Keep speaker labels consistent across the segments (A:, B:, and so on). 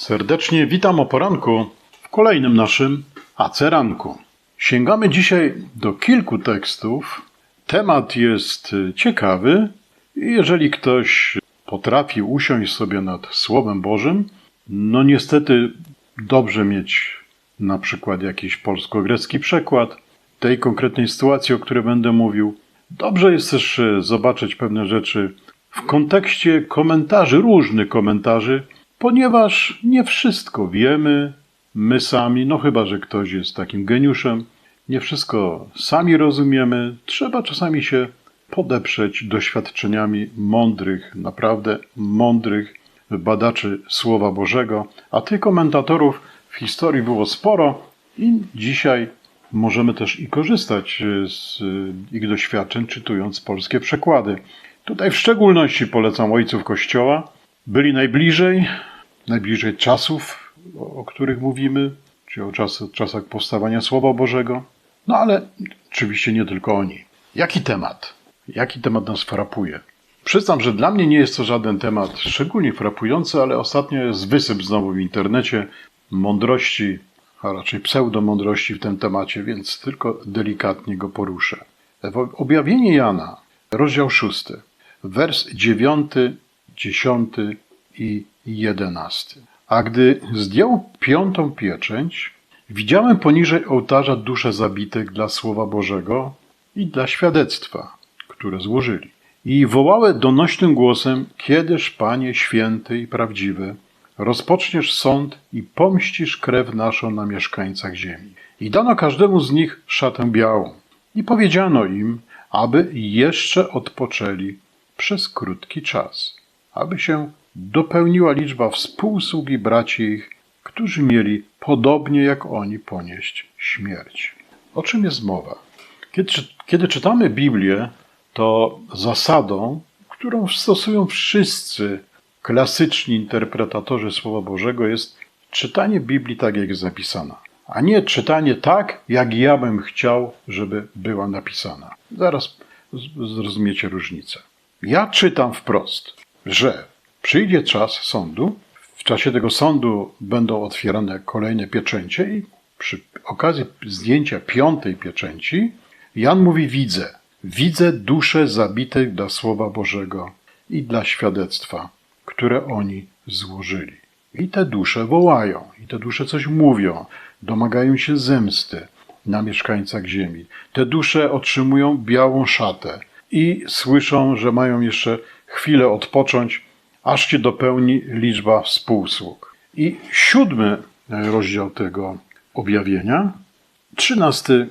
A: Serdecznie witam o poranku w kolejnym naszym Aceranku. Sięgamy dzisiaj do kilku tekstów. Temat jest y, ciekawy i jeżeli ktoś potrafi usiąść sobie nad Słowem Bożym, no niestety dobrze mieć na przykład jakiś polsko-grecki przekład tej konkretnej sytuacji, o której będę mówił. Dobrze jest też y, zobaczyć pewne rzeczy w kontekście komentarzy, różnych komentarzy, ponieważ nie wszystko wiemy my sami, no chyba, że ktoś jest takim geniuszem, nie wszystko sami rozumiemy, trzeba czasami się podeprzeć doświadczeniami mądrych, naprawdę mądrych badaczy Słowa Bożego, a tych komentatorów w historii było sporo i dzisiaj możemy też i korzystać z ich doświadczeń, czytując polskie przekłady. Tutaj w szczególności polecam ojców Kościoła. Byli najbliżej, najbliżej czasów, o, których mówimy, czy o czas, czasach powstawania Słowa Bożego. No ale oczywiście nie tylko oni. Jaki temat? Jaki temat nas frapuje? Przyznam, że dla mnie nie jest to żaden temat szczególnie frapujący, ale ostatnio jest wysyp znowu w internecie mądrości, a raczej pseudomądrości w tym temacie, więc tylko delikatnie go poruszę. Objawienie Jana, rozdział 6, wers 9, 10 i 11. A gdy zdjął piątą pieczęć, widziałem poniżej ołtarza dusze zabitych dla Słowa Bożego i dla świadectwa, które złożyli. I wołały donośnym głosem, kiedyż, Panie święty i prawdziwy, rozpoczniesz sąd i pomścisz krew naszą na mieszkańcach ziemi. I dano każdemu z nich szatę białą. I powiedziano im, aby jeszcze odpoczęli przez krótki czas, aby się dopełniła liczba współsługi braci ich, którzy mieli podobnie jak oni ponieść śmierć. O czym jest mowa? Kiedy, kiedy czytamy Biblię, to zasadą, którą stosują wszyscy klasyczni interpretatorzy Słowa Bożego, jest czytanie Biblii tak, jak jest zapisana, a nie czytanie tak, jak ja bym chciał, żeby była napisana. Zaraz zrozumiecie różnicę. Ja czytam wprost, że przyjdzie czas sądu, w czasie tego sądu będą otwierane kolejne pieczęcie i przy okazji zdjęcia piątej pieczęci Jan mówi widzę. Widzę dusze zabitych dla Słowa Bożego i dla świadectwa, które oni złożyli. I te dusze wołają, i te dusze coś mówią, domagają się zemsty na mieszkańcach ziemi. Te dusze otrzymują białą szatę i słyszą, że mają jeszcze chwilę odpocząć, aż się dopełni liczba współsług. I siódmy rozdział tego objawienia, trzynasty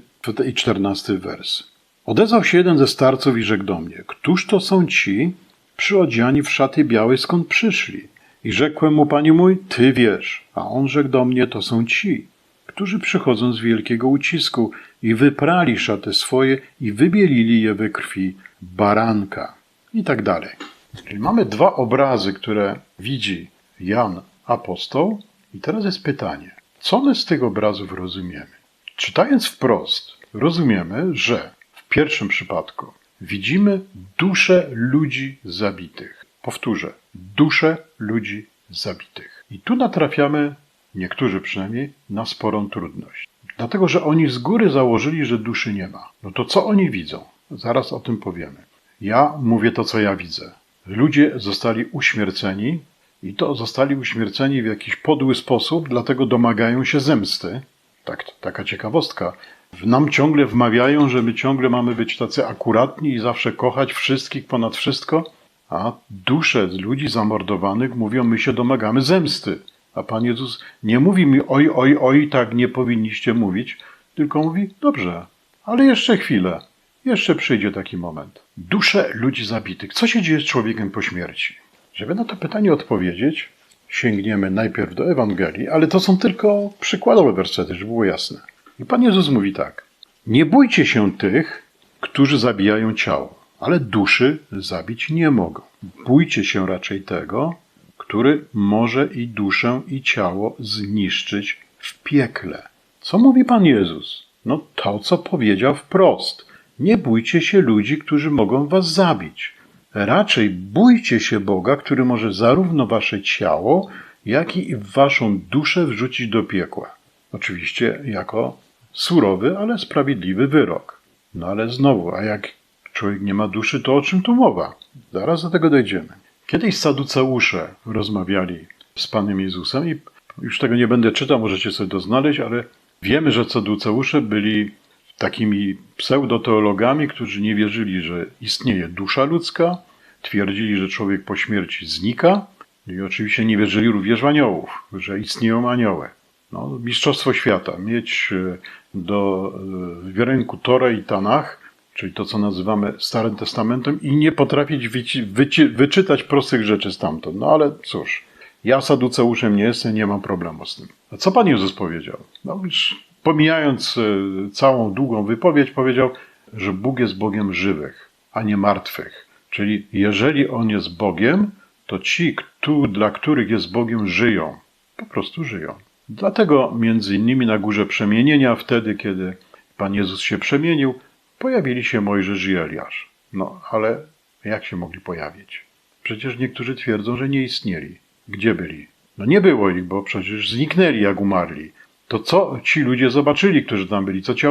A: i czternasty wers. Odezwał się jeden ze starców i rzekł do mnie, któż to są ci przyodziani w szaty białe, skąd przyszli? I rzekłem mu, panie mój, ty wiesz. A on rzekł do mnie, to są ci, którzy przychodzą z wielkiego ucisku i wyprali szaty swoje i wybielili je we krwi baranka. I tak dalej. Czyli mamy dwa obrazy, które widzi Jan apostoł. I teraz jest pytanie, co my z tych obrazów rozumiemy? Czytając wprost, rozumiemy, że w pierwszym przypadku widzimy dusze ludzi zabitych. Powtórzę, dusze ludzi zabitych. I tu natrafiamy, niektórzy przynajmniej, na sporą trudność. Dlatego, że oni z góry założyli, że duszy nie ma. No to co oni widzą? Zaraz o tym powiemy. Ja mówię to, co ja widzę. Ludzie zostali uśmierceni i to zostali uśmierceni w jakiś podły sposób, dlatego domagają się zemsty. Tak, taka ciekawostka. Nam ciągle wmawiają, że my ciągle mamy być tacy akuratni i zawsze kochać wszystkich ponad wszystko, a dusze ludzi zamordowanych mówią, my się domagamy zemsty. A Pan Jezus nie mówi mi, oj, oj, oj, tak nie powinniście mówić, tylko mówi, dobrze, ale jeszcze chwilę, jeszcze przyjdzie taki moment. Dusze ludzi zabitych. Co się dzieje z człowiekiem po śmierci? Żeby na to pytanie odpowiedzieć, sięgniemy najpierw do Ewangelii, ale to są tylko przykładowe wersety, żeby było jasne. I Pan Jezus mówi tak: Nie bójcie się tych, którzy zabijają ciało, ale duszy zabić nie mogą. Bójcie się raczej tego, który może i duszę, i ciało zniszczyć w piekle. Co mówi Pan Jezus? No to, co powiedział wprost. Nie bójcie się ludzi, którzy mogą was zabić. Raczej bójcie się Boga, który może zarówno wasze ciało, jak i waszą duszę wrzucić do piekła. Oczywiście jako surowy, ale sprawiedliwy wyrok. No ale znowu, a jak człowiek nie ma duszy, to o czym tu mowa? Zaraz do tego dojdziemy. Kiedyś saduceusze rozmawiali z Panem Jezusem i już tego nie będę czytał, możecie sobie to znaleźć, ale wiemy, że saduceusze byli takimi pseudoteologami, którzy nie wierzyli, że istnieje dusza ludzka, twierdzili, że człowiek po śmierci znika i oczywiście nie wierzyli również w aniołów, że istnieją anioły. No, mistrzostwo świata, mieć e, do w ręku Torę i Tanach, czyli to, co nazywamy Starym Testamentem i nie potrafić wyci, wyci, wyczytać prostych rzeczy stamtąd. No ale cóż, ja saduceuszem nie jestem, nie mam problemu z tym. A co Pan Jezus powiedział? No już pomijając e, całą długą wypowiedź, powiedział, że Bóg jest Bogiem żywych, a nie martwych. Czyli jeżeli On jest Bogiem, to ci, kto, dla których jest Bogiem, żyją. Po prostu żyją. Dlatego między innymi na górze przemienienia, wtedy kiedy Pan Jezus się przemienił, pojawili się Mojżesz i Eliasz. No, ale jak się mogli pojawić? Przecież niektórzy twierdzą, że nie istnieli. Gdzie byli? No nie było ich, bo przecież zniknęli, jak umarli. To co ci ludzie zobaczyli, którzy tam byli? Co ci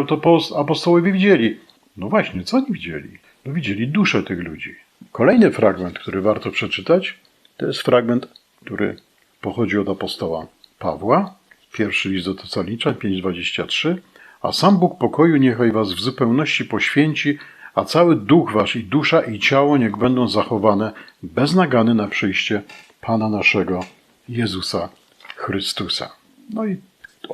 A: apostołowie widzieli? No właśnie, co oni widzieli? No widzieli duszę tych ludzi. Kolejny fragment, który warto przeczytać, to jest fragment, który pochodzi od apostoła Pawła, pierwszy list do Tesaloniczan 5:23, a sam Bóg pokoju niechaj was w zupełności poświęci, a cały duch wasz i dusza i ciało niech będą zachowane bez nagany na przyjście Pana naszego Jezusa Chrystusa. No i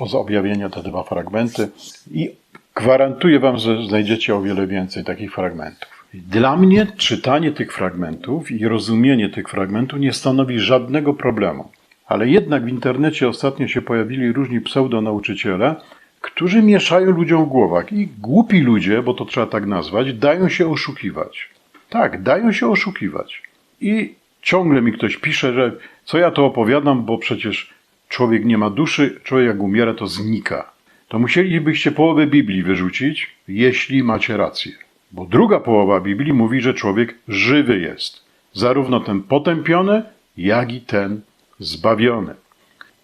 A: z objawienia te dwa fragmenty i gwarantuję wam, że znajdziecie o wiele więcej takich fragmentów. Dla mnie czytanie tych fragmentów i rozumienie tych fragmentów nie stanowi żadnego problemu. Ale jednak w internecie ostatnio się pojawili różni pseudonauczyciele, którzy mieszają ludziom w głowach. I głupi ludzie, bo to trzeba tak nazwać, dają się oszukiwać. Tak, dają się oszukiwać. I ciągle mi ktoś pisze, że co ja to opowiadam, bo przecież człowiek nie ma duszy, człowiek jak umiera, to znika. To musielibyście połowę Biblii wyrzucić, jeśli macie rację. Bo druga połowa Biblii mówi, że człowiek żywy jest. Zarówno ten potępiony, jak i ten zbawiony.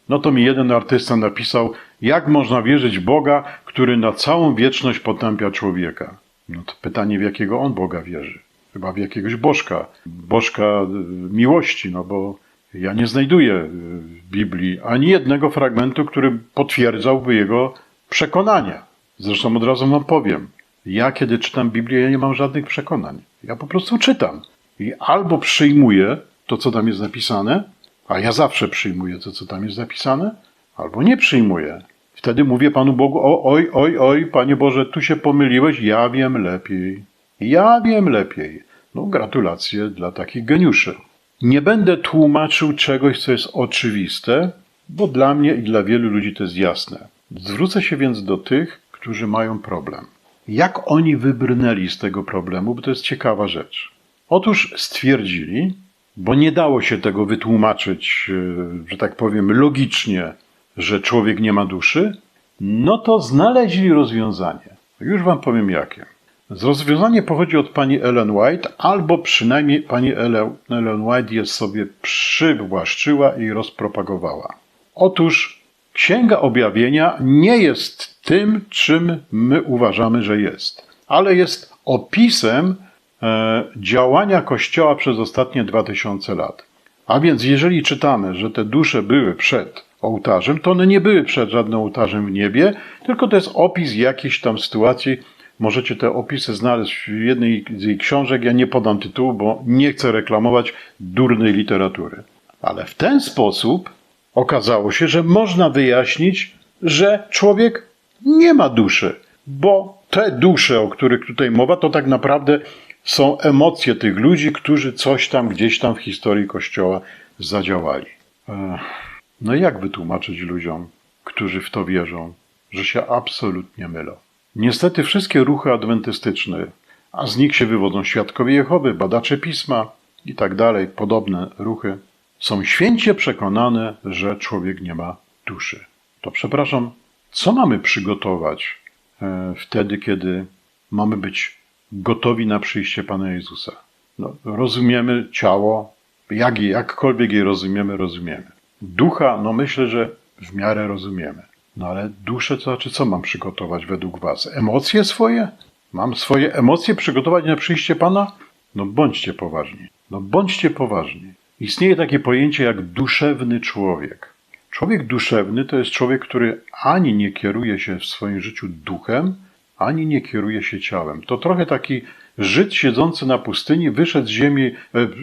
A: No to mi jeden artysta napisał, jak można wierzyć Boga, który na całą wieczność potępia człowieka? No to pytanie, w jakiego on Boga wierzy? Chyba w jakiegoś bożka, bożka e, miłości, no bo ja nie znajduję w Biblii ani jednego fragmentu, który potwierdzałby jego przekonania. Zresztą od razu wam powiem, ja kiedy czytam Biblię, ja nie mam żadnych przekonań. Ja po prostu czytam. I albo przyjmuję to, co tam jest napisane, a ja zawsze przyjmuję to, co tam jest napisane, albo nie przyjmuję. Wtedy mówię Panu Bogu, o, oj, oj, oj, Panie Boże, tu się pomyliłeś, ja wiem lepiej. Ja wiem lepiej. No, gratulacje dla takich geniuszy. Nie będę tłumaczył czegoś, co jest oczywiste, bo dla mnie i dla wielu ludzi to jest jasne. Zwrócę się więc do tych, którzy mają problem. Jak oni wybrnęli z tego problemu, bo to jest ciekawa rzecz. Otóż stwierdzili, bo nie dało się tego wytłumaczyć, e, że tak powiem, logicznie, że człowiek nie ma duszy, no to znaleźli rozwiązanie. Już wam powiem jakie. Rozwiązanie pochodzi od pani Ellen White, albo przynajmniej pani Ellen White je sobie przywłaszczyła i rozpropagowała. Otóż Księga Objawienia nie jest tym, czym my uważamy, że jest, ale jest opisem E, działania Kościoła przez ostatnie 2000 lat. A więc jeżeli czytamy, że te dusze były przed ołtarzem, to one nie były przed żadnym ołtarzem w niebie, tylko to jest opis jakiejś tam sytuacji. Możecie te opisy znaleźć w jednej z jej książek. Ja nie podam tytułu, bo nie chcę reklamować durnej literatury. Ale w ten sposób okazało się, że można wyjaśnić, że człowiek nie ma duszy, bo te dusze, o których tutaj mowa, to tak naprawdę są emocje tych ludzi, którzy coś tam gdzieś tam w historii Kościoła zadziałali. No jak wytłumaczyć ludziom, którzy w to wierzą, że się absolutnie mylą? Niestety wszystkie ruchy adwentystyczne, a z nich się wywodzą świadkowie Jehowy, badacze pisma i tak dalej, podobne ruchy, są święcie przekonane, że człowiek nie ma duszy. To przepraszam, co mamy przygotować e, wtedy, kiedy mamy być gotowi na przyjście Pana Jezusa. No, rozumiemy ciało, jak, jakkolwiek je rozumiemy, rozumiemy. Ducha, no myślę, że w miarę rozumiemy. No ale duszę to znaczy, co mam przygotować według Was? Emocje swoje? Mam swoje emocje przygotować na przyjście Pana? No bądźcie poważni. No bądźcie poważni. Istnieje takie pojęcie jak duszewny człowiek. Człowiek duszewny to jest człowiek, który ani nie kieruje się w swoim życiu duchem, ani nie kieruje się ciałem. To trochę taki Żyd siedzący na pustyni wyszedł z ziemi e,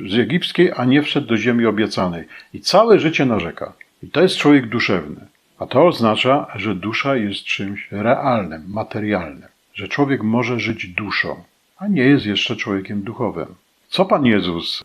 A: z egipskiej, a nie wszedł do ziemi obiecanej. I całe życie narzeka. I to jest człowiek duszewny. A to oznacza, że dusza jest czymś realnym, materialnym. Że człowiek może żyć duszą, a nie jest jeszcze człowiekiem duchowym. Co Pan Jezus,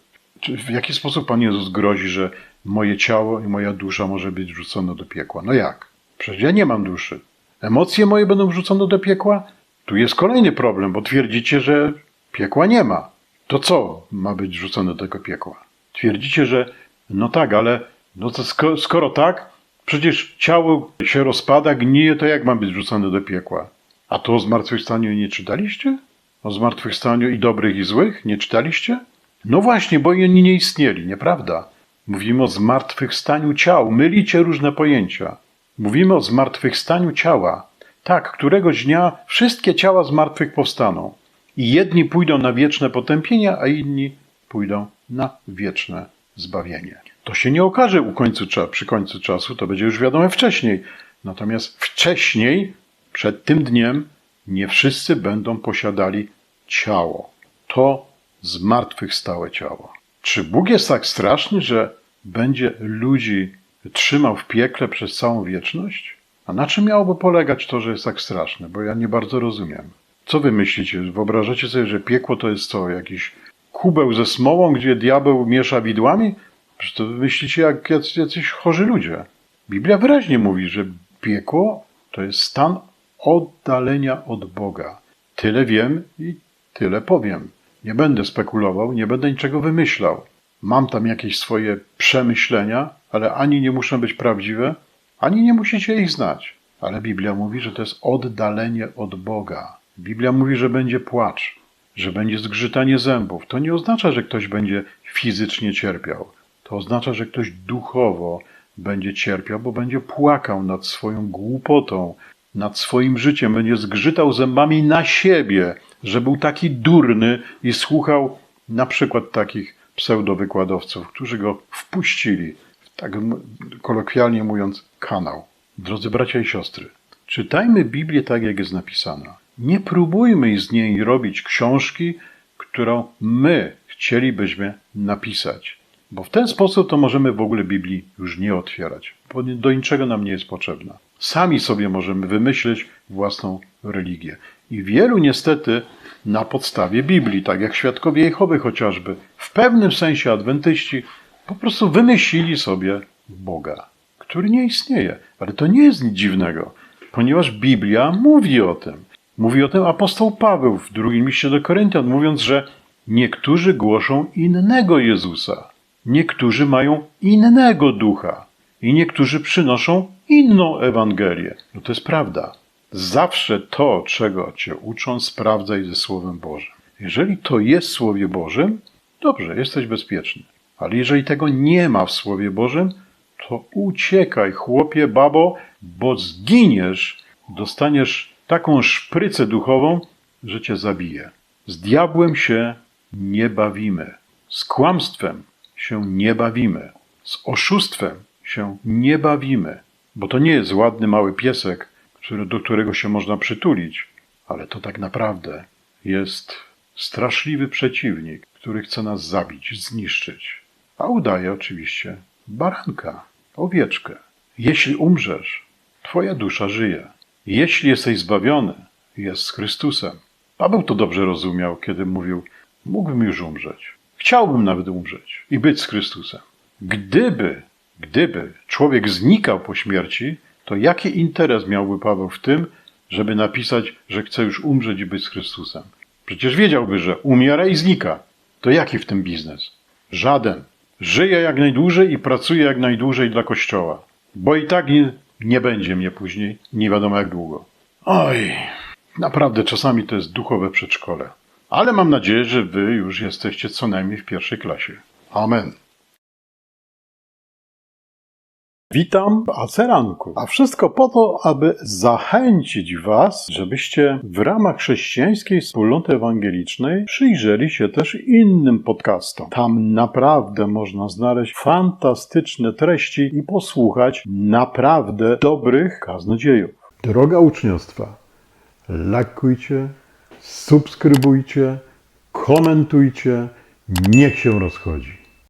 A: w jaki sposób Pan Jezus grozi, że moje ciało i moja dusza może być wrzucone do piekła? No jak? Przecież ja nie mam duszy. Emocje moje będą wrzucone do piekła? Tu jest kolejny problem, bo twierdzicie, że piekła nie ma. To co ma być wrzucone do tego piekła? Twierdzicie, że no tak, ale no to skoro, skoro tak, przecież ciało się rozpada, gnije, to jak ma być wrzucone do piekła? A to o zmartwychwstaniu nie czytaliście? O zmartwychwstaniu i dobrych i złych nie czytaliście? No właśnie, bo oni nie istnieli, nieprawda? Mówimy o zmartwychwstaniu ciał, mylicie różne pojęcia. Mówimy o zmartwychwstaniu ciała. Tak, któregoś dnia wszystkie ciała z martwych powstaną. I jedni pójdą na wieczne potępienie, a inni pójdą na wieczne zbawienie. To się nie okaże u końcu, przy końcu czasu, to będzie już wiadome wcześniej. Natomiast wcześniej, przed tym dniem, nie wszyscy będą posiadali ciało. To zmartwychwstałe ciało. Czy Bóg jest tak straszny, że będzie ludzi trzymał w piekle przez całą wieczność? A na czym miałoby polegać to, że jest tak straszne? Bo ja nie bardzo rozumiem. Co wy myślicie? Wyobrażacie sobie, że piekło to jest co? Jakiś kubeł ze smołą, gdzie diabeł miesza widłami? Przecież to myślicie jak jacyś chorzy ludzie. Biblia wyraźnie mówi, że piekło to jest stan oddalenia od Boga. Tyle wiem i tyle powiem. Nie będę spekulował, nie będę niczego wymyślał. Mam tam jakieś swoje przemyślenia, ale ani nie muszą być prawdziwe, ani nie musicie ich znać. Ale Biblia mówi, że to jest oddalenie od Boga. Biblia mówi, że będzie płacz, że będzie zgrzytanie zębów. To nie oznacza, że ktoś będzie fizycznie cierpiał. To oznacza, że ktoś duchowo będzie cierpiał, bo będzie płakał nad swoją głupotą, nad swoim życiem, będzie zgrzytał zębami na siebie, że był taki durny i słuchał na przykład takich pseudowykładowców, którzy go wpuścili w tak kolokwialnie mówiąc kanał. Drodzy bracia i siostry, czytajmy Biblię tak, jak jest napisana. Nie próbujmy z niej robić książki, którą my chcielibyśmy napisać. Bo w ten sposób to możemy w ogóle Biblii już nie otwierać, bo do niczego nam nie jest potrzebna. Sami sobie możemy wymyśleć własną religię. I wielu niestety na podstawie Biblii, tak jak świadkowie Jehowy chociażby, w pewnym sensie adwentyści, po prostu wymyślili sobie Boga, który nie istnieje. Ale to nie jest nic dziwnego, ponieważ Biblia mówi o tym. Mówi o tym apostoł Paweł w drugim liście do Koryntian, mówiąc, że niektórzy głoszą innego Jezusa, niektórzy mają innego ducha i niektórzy przynoszą inną Ewangelię. No to jest prawda. Zawsze to, czego cię uczą, sprawdzaj ze Słowem Bożym. Jeżeli to jest w Słowie Bożym, dobrze, jesteś bezpieczny. Ale jeżeli tego nie ma w Słowie Bożym, to uciekaj, chłopie, babo, bo zginiesz, dostaniesz taką szprycę duchową, że cię zabije. Z diabłem się nie bawimy. Z kłamstwem się nie bawimy. Z oszustwem się nie bawimy. Bo to nie jest ładny mały piesek, który, do którego się można przytulić, ale to tak naprawdę jest straszliwy przeciwnik, który chce nas zabić, zniszczyć. A udaje oczywiście baranka, owieczkę. Jeśli umrzesz, twoja dusza żyje. Jeśli jesteś zbawiony, jest z Chrystusem. Paweł to dobrze rozumiał, kiedy mówił: Mógłbym już umrzeć. Chciałbym nawet umrzeć i być z Chrystusem. Gdyby, gdyby człowiek znikał po śmierci, to jaki interes miałby Paweł w tym, żeby napisać, że chce już umrzeć i być z Chrystusem? Przecież wiedziałby, że umiera i znika. To jaki w tym biznes? Żaden. Żyję jak najdłużej i pracuję jak najdłużej dla Kościoła. Bo i tak nie, nie będzie mnie później, nie wiadomo jak długo. Oj, naprawdę czasami to jest duchowe przedszkole. Ale mam nadzieję, że wy już jesteście co najmniej w pierwszej klasie. Amen. Witam w Aceranku. A wszystko po to, aby zachęcić Was, żebyście w ramach chrześcijańskiej wspólnoty ewangelicznej przyjrzeli się też innym podcastom. Tam naprawdę można znaleźć fantastyczne treści i posłuchać naprawdę dobrych kaznodziejów. Droga uczniostwa, lajkujcie, subskrybujcie, komentujcie, niech się rozchodzi.